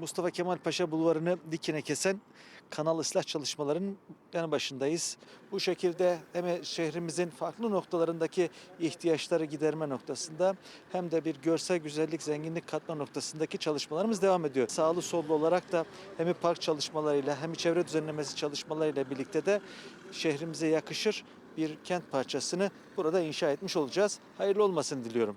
Mustafa Kemal Paşa Bulvarı'nı dikine kesen kanal ıslah çalışmalarının yanı başındayız. Bu şekilde hem şehrimizin farklı noktalarındaki ihtiyaçları giderme noktasında hem de bir görsel güzellik, zenginlik katma noktasındaki çalışmalarımız devam ediyor. Sağlı sollu olarak da hem park çalışmalarıyla hem çevre düzenlemesi çalışmalarıyla birlikte de şehrimize yakışır bir kent parçasını burada inşa etmiş olacağız. Hayırlı olmasını diliyorum.